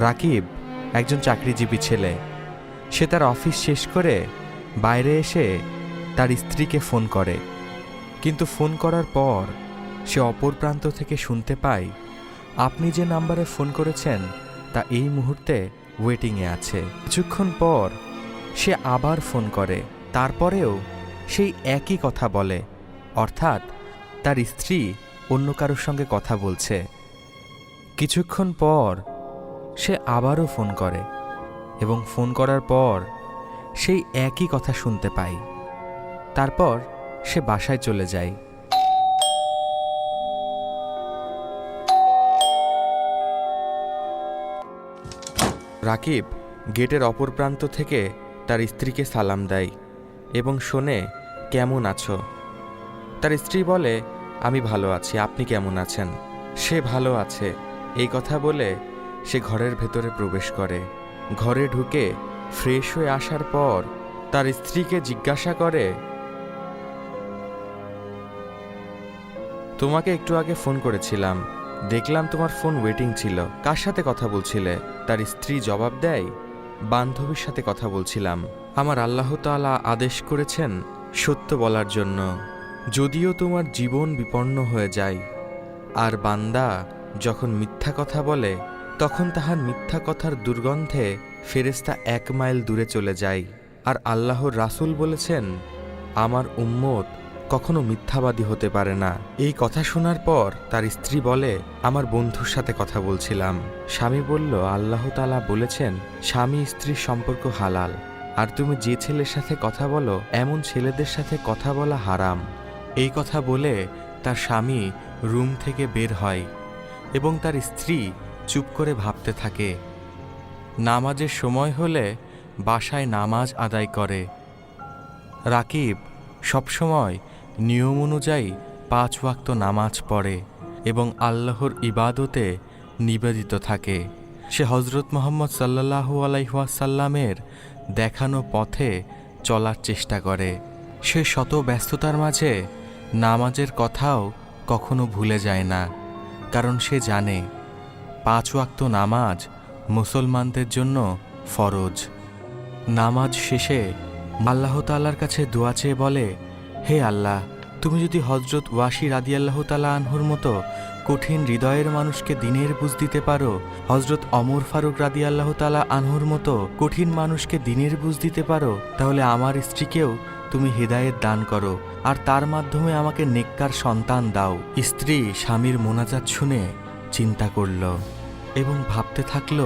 রাকিব একজন চাকরিজীবী ছেলে। সে তার অফিস শেষ করে বাইরে এসে তার স্ত্রীকে ফোন করে। কিন্তু ফোন করার পর সে অপর প্রান্ত থেকে শুনতে পায়, আপনি যে নাম্বারে ফোন করেছেন তা এই মুহূর্তে ওয়েটিংয়ে আছে। কিছুক্ষণ পর সে আবার ফোন করে, তারপরেও সেই একই কথা বলে, অর্থাৎ তার স্ত্রী অন্য কারোর সঙ্গে কথা বলছে। কিছুক্ষণ পর সে আবারও ফোন করে এবং ফোন করার পর সেই একই কথা শুনতে পায় তারপর সে বাসায় চলে যায়। রাকিব গেটের অপর প্রান্ত থেকে তার স্ত্রীকে সালাম দেয় এবং শোনে, কেমন আছো? তার স্ত্রী বলে, আমি ভালো আছি, আপনি কেমন আছেন? সে ভালো আছে। এই কথা বলে সে ঘরের ভেতরে প্রবেশ করে। ঘরে ঢুকে ফ্রেশ হয়ে আসার পর তার স্ত্রীকে জিজ্ঞাসা করে, তোমাকে একটু আগে ফোন করেছিলাম। দেখলাম তোমার ফোন ওয়েটিং ছিল। কার সাথে কথা বলছিলে? তার স্ত্রী জবাব দেয়, বান্ধবীর সাথে কথা বলছিলাম। আমার আল্লাহ তাআলা আদেশ করেছেন সত্য বলার জন্য। যদিও তোমার জীবন বিপন্ন হয়ে যায়, আর বান্দা যখন মিথ্যা কথা বলে তখন তাহার মিথ্যা কথার দুর্গন্ধে ফেরেস্তা এক মাইল দূরে চলে যায়, আর আল্লাহর রাসূল বলেছেন, আমার উম্মত কখনো মিথ্যাবাদী হতে পারে না। এই কথা শোনার পর তার স্ত্রী বলে, আমার বন্ধুর সাথে কথা বলছিলাম। স্বামী বলল, আল্লাহ তালা বলেছেন, স্বামী স্ত্রীর সম্পর্ক হালাল, আর তুমি যে ছেলের সাথে কথা বলো, এমন ছেলেদের সাথে কথা বলা হারাম। এই কথা বলে তার স্বামী রুম থেকে বের হয় এবং তার স্ত্রী চুপ করে ভাবতে থাকে। নামাজের সময় হলে বাসায় নামাজ আদায় করে। রাকিব সবসময় নিয়ম অনুযায়ী পাঁচ ওয়াক্ত নামাজ পড়ে এবং আল্লাহর ইবাদতে নিবেদিত থাকে। সে হজরত মোহাম্মদ সাল্লাহু আলাইহাসাল্লামের দেখানো পথে চলার চেষ্টা করে। সে শত ব্যস্ততার মাঝে নামাজের কথাও কখনো ভুলে যায় না, কারণ সে জানে পাঁচ ওয়াক্ত নামাজ মুসলমানদের জন্য ফরজ। নামাজ শেষে আল্লাহ তাল্লার কাছে দোয়া চেয়ে বলে, হে আল্লাহ, তুমি যদি হজরত ওয়াসি রাদি আল্লাহ আনহুর মতো কঠিন হৃদয়ের মানুষকে দিনের বুঝ দিতে পারো হজরত অমর ফারুক রাদি আল্লাহ তালা আনহুর মতো কঠিন মানুষকে দিনের বুঝ দিতে পারো, তাহলে আমার স্ত্রীকেও তুমি হৃদায়ত দান করো, আর তার মাধ্যমে আমাকে নেককার সন্তান দাও। স্ত্রী স্বামীর মোনাজাত শুনে চিন্তা করল। এবং ভাবতে থাকল,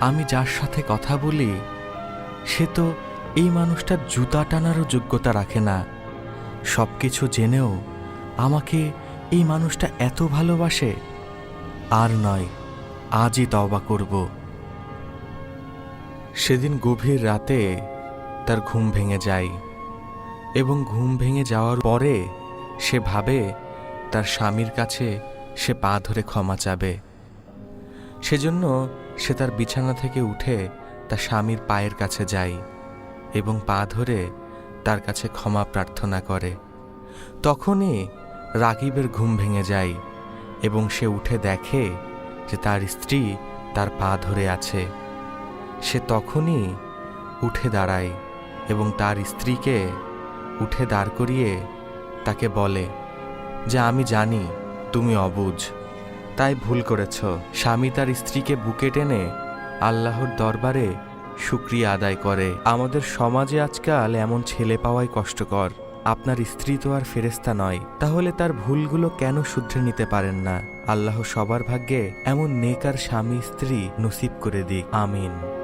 আমি যার সাথে কথা বলি, সে তো এই মানুষটার জুতা টানারও যোগ্যতা রাখে না। সব কিছু জেনেও আমাকে এই মানুষটা এত ভালোবাসে, আর নয়, আজই তওবা করব। সেদিন গভীর রাতে তার ঘুম ভেঙে যায় এবং ঘুম ভেঙে যাওয়ার পরে সে ভাবে তার স্বামীর কাছে সে পা ধরে ক্ষমা চাবে। সেজন্য সে তার বিছানা থেকে উঠে তার স্বামীর পায়ের কাছে যায় এবং পা ধরে তার কাছে ক্ষমা প্রার্থনা করে। তখনই রাকিবের ঘুম ভেঙে যায় এবং সে উঠে দেখে যে তার স্ত্রী তার পা ধরে আছে। সে তখনই উঠে দাঁড়ায় এবং তার স্ত্রীকে উঠে দাঁড় করিয়ে তাকে বলে, যে আমি জানি, তুমি অবুঝ। তাই ভুল করেছ। স্বামী তার স্ত্রীকে বুকে টেনে আল্লাহর দরবারে সুক্রিয়া আদায় করে। আমাদের সমাজে আজকাল এমন ছেলে পাওয়াই কষ্টকর। আপনার স্ত্রী তো আর ফেরেস্তা নয়। তাহলে তার ভুলগুলো কেন শুধরে নিতে পারেন না? আল্লাহ সবার ভাগ্যে এমন নেকার স্বামী স্ত্রী নসিব করে দিক। আমিন।